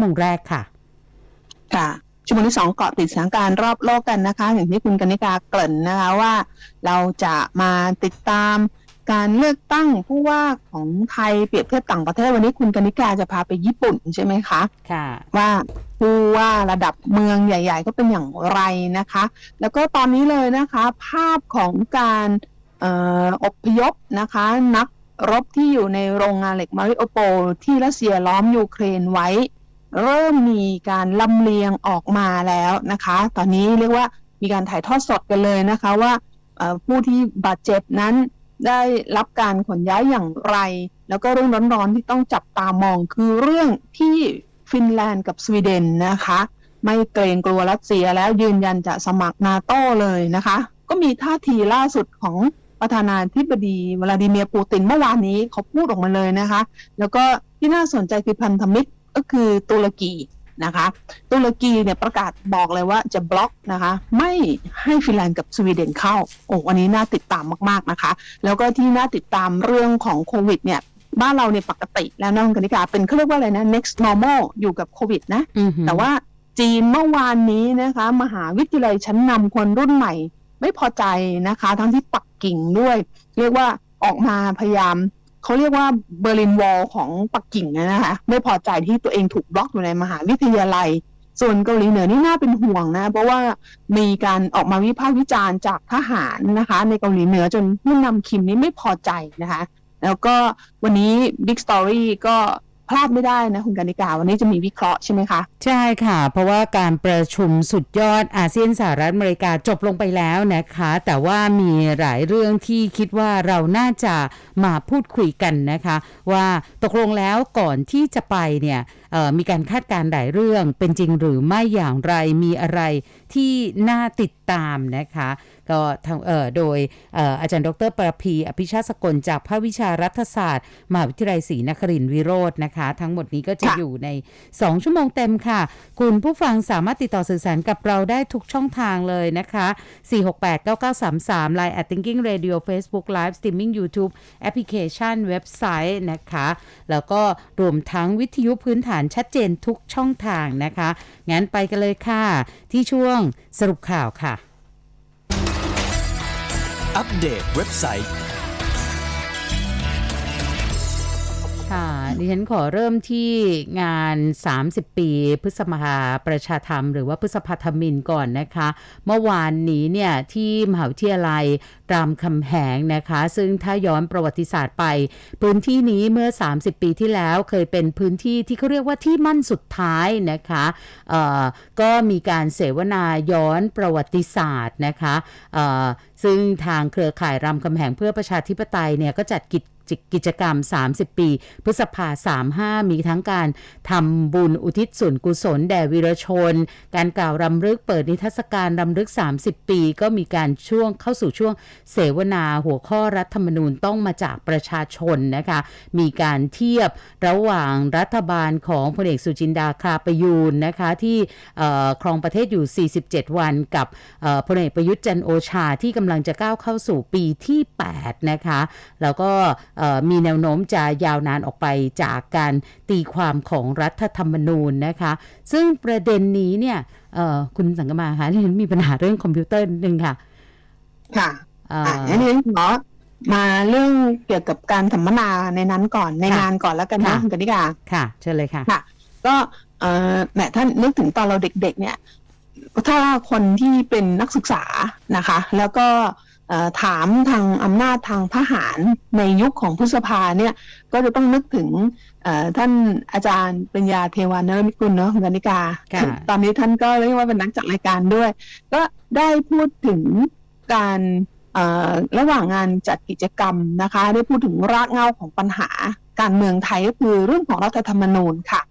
โมงแรกค่ะ ค่ะชั่วโมงที่สองเกาะติดสถานการณ์รอบโลกกันนะคะ อย่างที่คุณกนิกาเกริ่นนะคะว่าเราจะมาติดตามการเลือกตั้งผู้ว่าของไทยเปรียบเทียบต่างประเทศวันนี้คุณกนิกาจะพาไปญี่ปุ่นใช่ไหมคะค่ะ ว่าผู้ว่าระดับเมืองใหญ่ ๆ ก็เป็นอย่างไรนะคะ แล้วก็ตอนนี้เลยนะคะ ภาพของการเอ่ออพยพนะคะ นักรบที่อยู่ในโรงงานเหล็กมาริโอโปลที่รัสเซียล้อมยูเครนไว้ เริ่มมีการลำเลียงออกมาแล้วนะคะ ตอนนี้เรียกว่ามีการถ่ายทอดสดกันเลยนะคะว่าผู้ที่บาดเจ็บนั้นได้รับการขนย้ายอย่างไร แล้วก็เรื่องร้อนๆที่ต้องจับตามองคือเรื่องที่ฟินแลนด์กับสวีเดนนะคะ ไม่เกรงกลัวรัสเซียแล้วยืนยันจะสมัครนาโต้เลยนะคะ ก็มีท่าทีล่าสุดของประธานาธิบดีวลาดิเมียร์ปูตินเมื่อวานนี้เขาพูดออกมาเลยนะคะ แล้วก็ที่น่าสนใจคือพันธมิตร ก็คือตุรกีนะคะ ตุรกีเนี่ยประกาศบอกเลยว่าจะบล็อกนะคะ ไม่ให้ฟินแลนด์กับสวีเดนเข้า โอ้วันนี้น่าติดตามมากๆนะคะ แล้วก็ที่น่าติดตามเรื่องของโควิดเนี่ยบ้านเราเนี่ยปกติแล้วน้องกนิกาเป็นเขาเรียกว่าอะไรนะ next normal อยู่กับโควิดนะอือหือแต่ว่าจีนเมื่อวานนี้นะคะ มหาวิทยาลัยชั้นนำคนรุ่นใหม่ ไม่พอใจนะคะ ทั้งที่ปักกิ่งด้วย เรียกว่าออกมาพยายาม เขาเรียกว่าเบอร์ลินวอลของปักกิ่งนะคะ ไม่พอใจที่ตัวเองถูกบล็อกอยู่ในมหาวิทยาลัย ส่วนเกาหลีเหนือนี่น่าเป็นห่วงนะ เพราะว่ามีการออกมาวิพากษ์วิจารณ์จากทหารนะคะ ในเกาหลีเหนือจนผู้นำคิมนี่ไม่พอใจนะคะ แล้วก็วันนี้บิ๊กสตอรี่ก็ พลาดไม่ได้นะคุณกานิกาวันนี้จะมีวิเคราะห์ใช่ไหมคะ ใช่ค่ะ เพราะว่าการประชุมสุดยอดอาเซียนสหรัฐอเมริกาจบลงไปแล้วนะคะ แต่ว่ามีหลายเรื่องที่คิดว่าเราน่าจะมาพูดคุยกันนะคะ ว่าตกลงแล้วก่อนที่จะไปเนี่ย มีการคาดการณ์หลายเรื่อง เป็นจริงหรือไม่อย่างไรมีอะไรที่น่าติดตามนะคะก็ทางเอ่อโดยเอ่ออาจารย์ดรประพีอภิชาติสกลจากภาควิชารัฐศาสตร์มหาวิทยาลัยศรีนครินทรวิโรจน์นะคะ ทั้งหมดนี้ก็จะค่ะอยู่ใน 2 ชั่วโมงเต็มค่ะ คุณผู้ฟังสามารถติดต่อสื่อสารกับเราได้ทุกช่องทางเลยนะคะ 468-9933 Line at Thinking Radio Facebook Live Streaming YouTube แอปพลิเคชันเว็บไซต์นะคะ แล้วก็รวมทั้งวิทยุพื้นฐานชัดเจนทุกช่องทางนะคะ งั้นไปกันเลยค่ะ ที่ช่วงสรุปข่าวค่ะ อัปเดตเว็บไซต์ ค่ะ ดิฉันขอเริ่มที่งาน 30 ปี พฤษภาประชาธรรม หรือว่าพฤษภาธมินก่อนนะคะ เมื่อวานนี้เนี่ยที่มหาวิทยาลัยรามคำแหงนะคะ ซึ่งถ้าย้อนประวัติศาสตร์ไป พื้นที่นี้เมื่อ 30 ปีที่แล้วเคยเป็นพื้นที่ที่เขาเรียกว่าที่มั่นสุดท้ายนะคะก็มีการเสวนาย้อนประวัติศาสตร์นะคะซึ่งทางเครือข่ายรามคำแหงเพื่อประชาธิปไตยเนี่ยก็จัดกิจ กิจกรรม 30 ปี พฤษภา 35 มีทั้งการทำบุญอุทิศส่วนกุศลแด่วีรชน การกล่าวรำลึกเปิดนิทรรศการรำลึก 30 ปี ก็มีการช่วงเข้าสู่ช่วงเสวนาหัวข้อรัฐธรรมนูญต้องมาจากประชาชนนะคะ มีการเทียบระหว่างรัฐบาลของพลเอกสุจินดาคราประยูนนะคะที่ครองประเทศอยู่ 47 วันกับพลเอกประยุทธ์จันโอชาที่กำลังจะก้าวเข้าสู่ปีที่ 8 นะคะ แล้วก็มีแนวโน้มจะยาวนานออกไปจากการตีความของรัฐธรรมนูญนะคะ ซึ่งประเด็นนี้เนี่ยเอ่อคุณสังกมาคะที่ฉันมีปัญหาเรื่องคอมพิวเตอร์นิดนึงค่ะ ค่ะเอ่ออะงั้นเรียนขอมาเรื่องเกี่ยวกับการสัมมนาในนั้นก่อนในค่ะงานก่อนแล้วกันนะค่ะคุณกนิกาค่ะเชิญเลยค่ะค่ะ ก็เอ่อแหมท่านนึกถึงตอนเราเด็ก ๆ เนี่ย ถ้าคนที่เป็นนักศึกษานะคะ แล้วก็เอ่อ ถามทางอำนาจทางทหารในยุคของพฤษภาเนี่ยก็จะต้องนึกถึงเอ่อท่านอาจารย์ปริญญาเทวานรมิตกุลเนาะคุณกนิกาค่ะตอนนี้ท่านก็เรียกว่าเป็นนักจัดรายการด้วย ก็ได้พูดถึงการเอ่อระหว่างงานจัดกิจกรรมนะคะ ได้พูดถึงรากเหง้าของปัญหาการเมืองไทยก็คือเรื่องของรัฐธรรมนูญค่ะ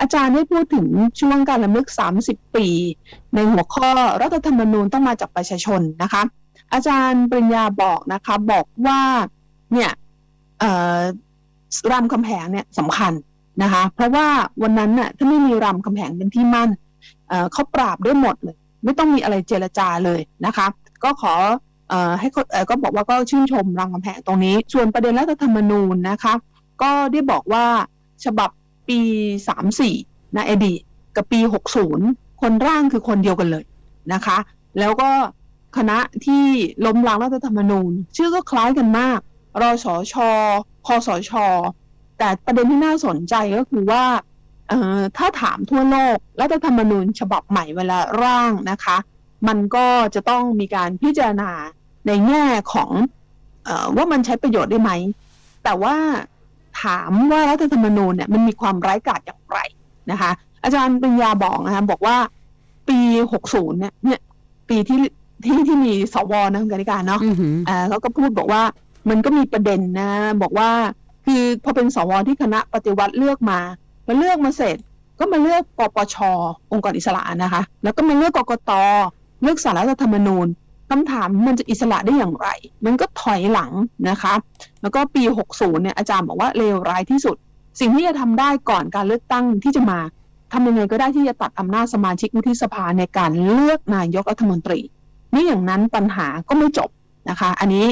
อาจารย์ได้พูดถึงช่วงการลำลึก 30 ปี ในหัวข้อรัฐธรรมนูญต้องมาจากประชาชนนะคะ อาจารย์ปริญญาบอกนะคะ บอกว่าเนี่ยรามคำแหงเนี่ยสำคัญนะคะ เพราะว่าวันนั้นน่ะถ้าไม่มีรามคำแหงเป็นที่มั่นเเขาปราบได้หมดเลย ไม่ต้องมีอะไรเจรจาเลยนะคะ ก็ขออให้ก็บอกว่าก็ชื่นชมรามคำแหงตรงนี้ ส่วนประเด็นรัฐธรรมนูญนะคะ ก็ได้บอกว่าฉบับปี 34ในอดีตกับปี 60 คนร่างคือคนเดียวกันเลยนะคะ แล้วก็ คณะที่ล้มล้างรัฐธรรมนูญ ชื่อก็คล้ายกันมาก รสช คสช แต่ประเด็นที่น่าสนใจก็คือว่าถ้าถามทั่วโลกรัฐธรรมนูญฉบับใหม่เวลาร่างนะคะ มันก็จะต้องมีการพิจารณาในแง่ของอว่ามันใช้ประโยชน์ได้ไหม แต่ว่าถามว่ารัฐธรรมนูญเนี่ยมันมีความร้ายกาจอย่างไรนะคะ อาจารย์ปริญญาบอกนะคะบอกว่าปี 60 เนี่ย ปีที่ ที่ที่มีสวนะคุณกนิการเนาะอือหือ อ่าเขาก็พูดบอกว่ามันก็มีประเด็นนะ บอกว่าคือพอเป็นสวที่คณะปฏิวัติเลือกมาพอเลือกมาเสร็จ ก็มาเลือกปปชองค์กรอิสระนะคะ แล้วก็มาเลือกกกตเลือกสารรัฐธรรมนูญคำถามมันจะอิสระได้อย่างไร มันก็ถอยหลังนะคะ แล้วก็ปี 60 เนี่ยอาจารย์บอกว่าเลวร้ายที่สุด สิ่งที่จะทำได้ก่อนการเลือกตั้งที่จะมาทำยังไงก็ได้ที่จะตัดอำนาจสมาชิกวุฒิสภาในการเลือกนายกรัฐมนตรี นี่อย่างนั้นปัญหาก็ไม่จบนะคะ อันนี้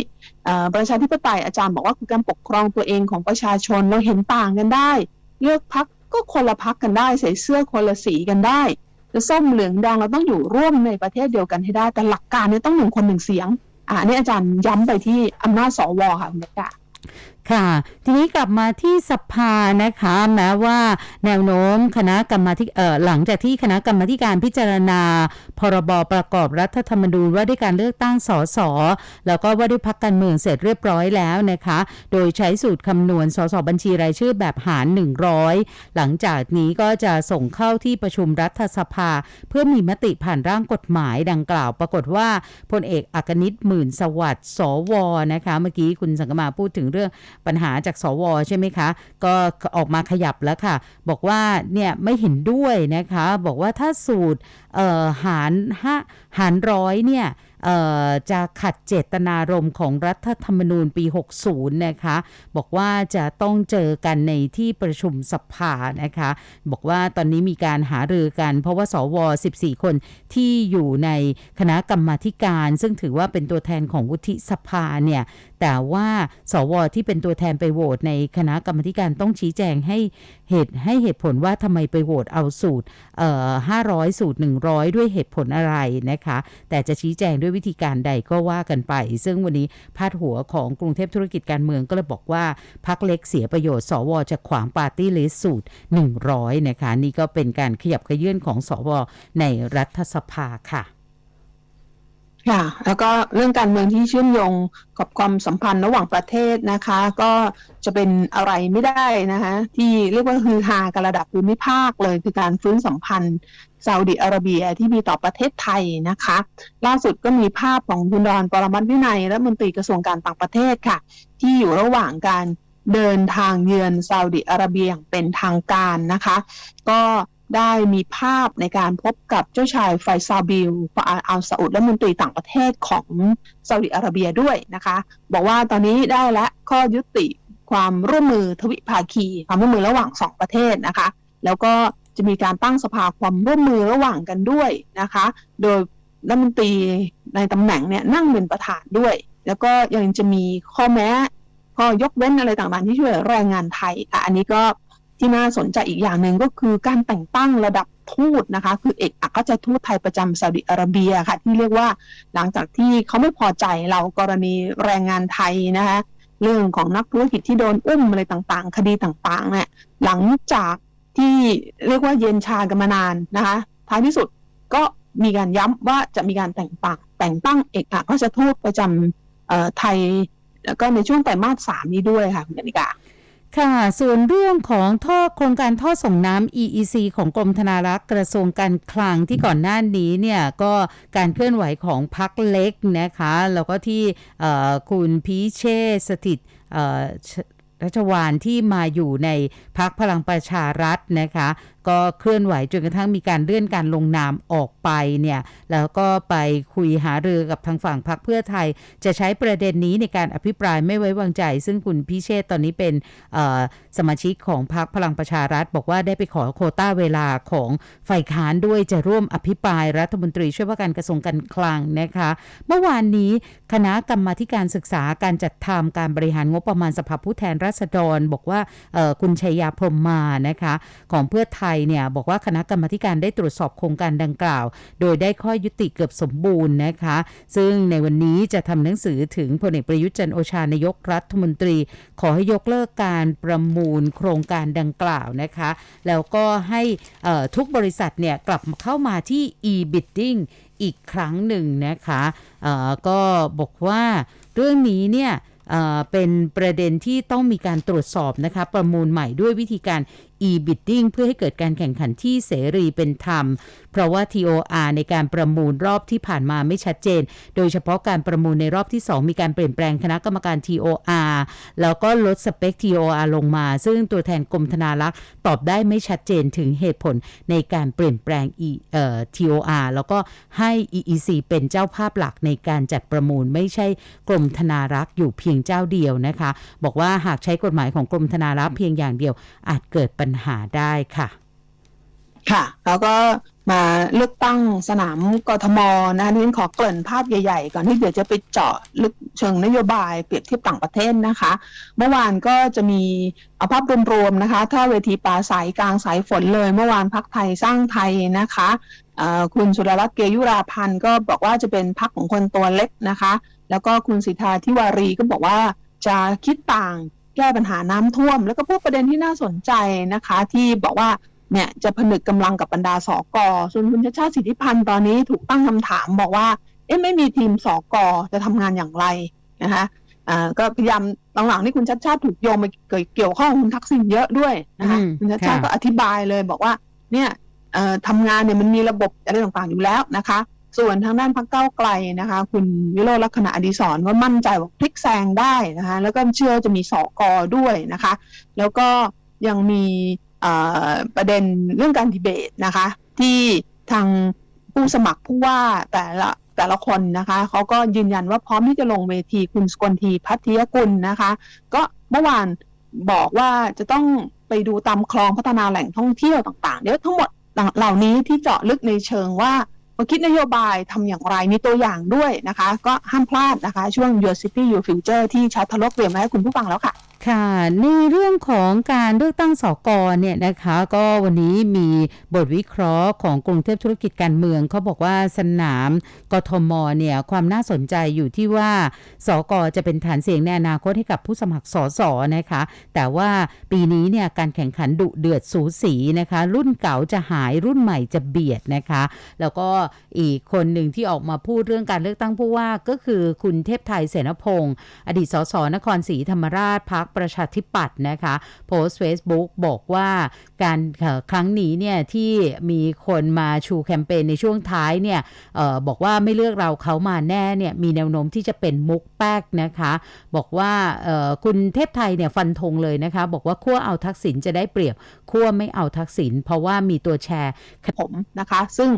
ประชาธิปไตยอาจารย์บอกว่าคือการปกครองตัวเองของประชาชนเราเห็นต่างกันได้ เลือกพักก็คนละพักกันได้ ใส่เสื้อคนละสีกันได้จะส้มเหลืองแดงเราต้องอยู่ร่วมในประเทศเดียวกันให้ได้ แต่หลักการนี่ต้องหนึ่งคนหนึ่งเสียงอ่าอันนี้อาจารย์ย้ำไปที่อำนาจสวค่ะคุณเด็กะค่ะ ทีนี้กลับมาที่สภานะคะแม้ว่าแนวโน้มคณะกรรมาธิเอ่อหลังจากที่คณะกรรมาการพิจารณา พรบประกอบรัฐธรรมนูญว่าด้วยการเลือกตั้งสสแล้วก็ว่าด้วยพักการเมืองเสร็จเรียบร้อยแล้วนะคะ โดยใช้สูตรคำนวณสสบัญชีรายชื่อแบบหาร 100 หลังจากนี้ก็จะส่งเข้าที่ประชุมรัฐสภา เพื่อมีมติผ่านร่างกฎหมายดังกล่าว ปรากฏว่าพลเอกอักนิตหมื่นสวัสดิ์สวนะคะ เมื่อกี้คุณสังกมาพูดถึงเรื่องปัญหาจากสวใช่ไหมคะ ก็ออกมาขยับแล้วค่ะ บอกว่าเนี่ยไม่เห็นด้วยนะคะ บอกว่าถ้าสูตรหารห้าหารร้อยเนี่ยจะขัดเจตนารมณ์ของรัฐธรรมนูญปี 60 นะคะ บอกว่าจะต้องเจอกันในที่ประชุมสภานะคะ บอกว่าตอนนี้มีการหารือกัน เพราะว่าสว 14 คนที่อยู่ในคณะกรรมาธิการ ซึ่งถือว่าเป็นตัวแทนของวุฒิสภาเนี่ย แต่ว่าสวที่เป็นตัวแทนไปโหวตในคณะกรรมาธิการต้องชี้แจงให้ เหตุให้เหตุผลว่าทำไมไปโหวตเอาสูตรเอ่อ500 สูตร 100 ด้วยเหตุผลอะไรนะคะ แต่จะชี้แจงด้วยวิธีการใดก็ว่ากันไป ซึ่งวันนี้พาดหัวของกรุงเทพธุรกิจการเมืองก็เลยบอกว่าพักเล็กเสียประโยชน์ สวจะขวางปาร์ตี้ลิสต์สูตร 100 นะคะ นี่ก็เป็นการขยับขยื่นของสวในรัฐสภาค่ะ ค่ะแล้วก็เรื่องการเมืองที่เชื่อมโยงกับความสัมพันธ์ระหว่างประเทศนะคะ ก็จะเป็นอะไรไม่ได้นะคะที่เรียกว่าฮือฮากันระดับภูมิภาคเลยคือการฟื้นสัมพันธ์ซาอุดิอาระเบียที่มีต่อประเทศไทยนะคะ ล่าสุดก็มีภาพของคุณดอนปรมัตถวินัยรัฐมนตรีกระทรวงการต่างประเทศค่ะ ที่อยู่ระหว่างการเดินทางเยือนซาอุดิอาระเบียอย่างเป็นทางการนะคะ ก็ ได้มีภาพในการพบกับเจ้าชายไฟซาบิลฟาอัลซาอุดรัฐมนตรีต่างประเทศของซาอุดิอาระเบียด้วยนะคะ บอกว่าตอนนี้ได้และข้อยุติความร่วมมือทวิภาคีความร่วมมือระหว่างสองประเทศนะคะ แล้วก็จะมีการตั้งสภาความร่วมมือระหว่างกันด้วยนะคะ โดยรัฐมนตรีในตำแหน่งเนี่ยนั่งเป็นประธานด้วย แล้วก็ยังจะมีข้อแม้ข้อยกเว้นอะไรต่างๆ ที่ช่วยแรงงานไทยอะอันนี้ก็ ที่น่าสนใจอีกอย่างหนึ่งก็คือการแต่งตั้งระดับทูตนะคะ คือเอกอัครราชทูตไทยประจำซาอุดิอาระเบียค่ะ ที่เรียกว่าหลังจากที่เขาไม่พอใจเรากรณีแรงงานไทยนะคะเรื่องของนักธุรกิจที่โดนอุ้มอะไรต่างๆ คดีต่างๆเนี่ยหลังจากที่เรียกว่าเย็นชากันมานานนะคะท้ายที่สุดก็มีการย้ำว่าจะมีการแต่งตั้งแต่งตั้งเอกอัครราชทูตประจำไทย แล้วก็ในช่วงไตรมาสสามนี้ด้วยค่ะคุณกนิกา ค่ะส่วนเรื่องของท่อโครงการท่อส่งน้ำ EEC ของกรมธนารักษ์กระทรวงการคลังที่ก่อนหน้านี้เนี่ยก็การเคลื่อนไหวของพักเล็กนะคะแล้วก็ที่คุณพีเชสถิตรัชวานที่มาอยู่ในพักพลังประชารัฐนะคะก็เคลื่อนไหวจนกระทั่งมีการเลื่อนการลงนามออกไปเนี่ยแล้วก็ไปคุยหารือกับทางฝั่งพรรคเพื่อไทย จะใช้ประเด็นนี้ในการอภิปรายไม่ไว้วางใจ ซึ่งคุณพิเชษ์ตอนนี้เป็นสมาชิกของพรรคพลังประชารัฐ บอกว่าได้ไปขอโคต้าเวลาของฝ่ายค้านด้วยจะร่วมอภิปรายรัฐมนตรีช่วยว่าการกระทรวงการคลังนะคะเมื่อวานนี้คณะกรรมาการศึกษาการจัดทำการบริหารงบประมาณสภาผู้แทนราษฎร บอกว่าคุณชัยยาพรมมานะคะของเพื่อไทยยเนี่ยบอกว่าคณะกรรมธิการได้ตรวจสอบโครงการดังกล่าว โดยได้ข้อยุติเกือบสมบูรณ์นะคะ ซึ่งในวันนี้จะทำหนังสือถึงพลเอกประยุทธ์จันโอชานายกรัฐมนตรี ขอให้ยกเลิกการประมูลโครงการดังกล่าวนะคะ แล้วก็ให้ทุกบริษัทเนี่ยกลับเข้ามาที่ e-bidding อีกครั้งหนึ่งนะคะก็บอกว่าเรื่องนี้เนี่ยเป็นประเด็นที่ต้องมีการตรวจสอบนะคะประมูลใหม่ด้วยวิธีการ e-bidding เพื่อให้เกิดการแข่งขันที่เสรีเป็นธรรม เพราะว่า TOR ในการประมูลรอบที่ผ่านมาไม่ชัดเจน โดยเฉพาะการประมูลในรอบที่ 2 มีการเปลี่ยนแปลงคณะกรรมการ TOR แล้วก็ลดสเปค TOR ลงมา ซึ่งตัวแทนกรมธนารักษ์ตอบได้ไม่ชัดเจนถึงเหตุผลในการเปลี่ยนแปลง E เอ่อ TOR แล้วก็ให้ EEC เป็นเจ้าภาพหลักในการจัดประมูลไม่ใช่กรมธนารักษ์อยู่เพียงเจ้าเดียวนะคะ บอกว่าหากใช้กฎหมายของกรมธนารักษ์เพียงอย่างเดียวอาจเกิดปัญหาได้ค่ะ ค่ะ แล้วก็มาเลือกตั้งสนามกทมนะคะนี่ขอเกริ่นภาพใหญ่ๆ ก่อนที่เดี๋ยวจะไปเจาะลึกเชิงนโยบายเปรียบเทียบต่างประเทศนะคะ เมื่อวานก็จะมีเอาภาพรวมๆนะคะ ถ้าเวทีปราศัยกลางสายฝนเลย เมื่อวานพักไทยสร้างไทยนะคะคุณสุรรัตน์เกยุราพันธ์ก็บอกว่าจะเป็นพักของคนตัวเล็กนะคะ แล้วก็คุณสิทธาทิวารีก็บอกว่าจะคิดต่าง ก้ปัญหาน้ำท่วม แล้วก็พูดประเด็นที่น่าสนใจนะคะ ที่บอกว่าเนี่ยจะผนึกกำลังกับบรรดาสอกอส่วนคุณชาติชาติสิทธิพันธ์ตอนนี้ถูกตั้งคำถามบอกว่าเอ๊ะไม่มีทีมสอกอจะทำงานอย่างไรนะคะอ่าก็พยายามหลังๆนี่คุณชัดชาติถูกโยงไปเกี่ยวข้องกับคุณทักษิณเยอะด้วยนะคะอืมคุณชัดชาติค่ะก็อธิบายเลยบอกว่าเนี่ยเอ่อทำงานเนี่ยมันมีระบบอะไรต่างๆอยู่แล้วนะคะ ส่วนทางด้านพรรคเก้าวไกลนะคะ คุณวิโรจน์ลักษณะอดีศรว่ามั่นใจว่าพลิกแซงได้นะคะ แล้วก็เชื่อจะมีสอกอด้วยนะคะ แล้วก็ยังมีประเด็นเรื่องการดีเบตนะคะ ที่ทางผู้สมัครผู้ว่าแต่ละแต่ละคนนะคะเขาก็ยืนยันว่าพร้อมที่จะลงเวทีคุณสกลทีพัทยกุลนะคะ ก็เมื่อวานบอกว่าจะต้องไปดูตามคลองพัฒนาแหล่งท่องเที่ยวต่างๆ เดี๋ยวทั้งหมดเหล่านี้ที่เจาะลึกในเชิงว่า พอคิดนโยบายทำอย่างไรมีตัวอย่างด้วยนะคะ ก็ห้ามพลาดนะคะ ช่วง Your City Your Future ที่ชัดทะลกเตรียมไว้ให้คุณผู้ฟังแล้วค่ะค่ะในเรื่องของการเลือกตั้งสกเนี่ยนะคะก็วันนี้มีบทวิเคราะห์ของกรุงเทพธุรกิจการเมืองเขาบอกว่าสนามกทมเนี่ยความน่าสนใจอยู่ที่ว่าสกจะเป็นฐานเสียงในอนาคตให้กับผู้สมัครสสนะคะ แต่ว่าปีนี้เนี่ยการแข่งขันดุเดือดสูสีนะคะ รุ่นเก่าจะหายรุ่นใหม่จะเบียดนะคะ แล้วก็อีกคนหนึ่งที่ออกมาพูดเรื่องการเลือกตั้งผู้ว่าก็คือคุณเทพไทยเสนพงศ์อดีตสสนครศรีธรรมราชพักประชาธิปัตย์นะคะโพสต์ Facebook บอกว่าการครั้งนี้เนี่ยที่มีคนมาชูแคมเปญในช่วงท้ายเนี่ยออบอกว่าไม่เลือกเราเขามาแน่เนี่ยมีแนวโน้มที่จะเป็นมุกแป๊กนะคะ บอกว่าคุณเทพไทยเนี่ยฟันธงเลยนะคะ บอกว่าขั้วเอาทักษิณจะได้เปรียบขั้วไม่เอาทักษิณเพราะว่ามีตัวแชร์ผมนะคะ ซึ่ง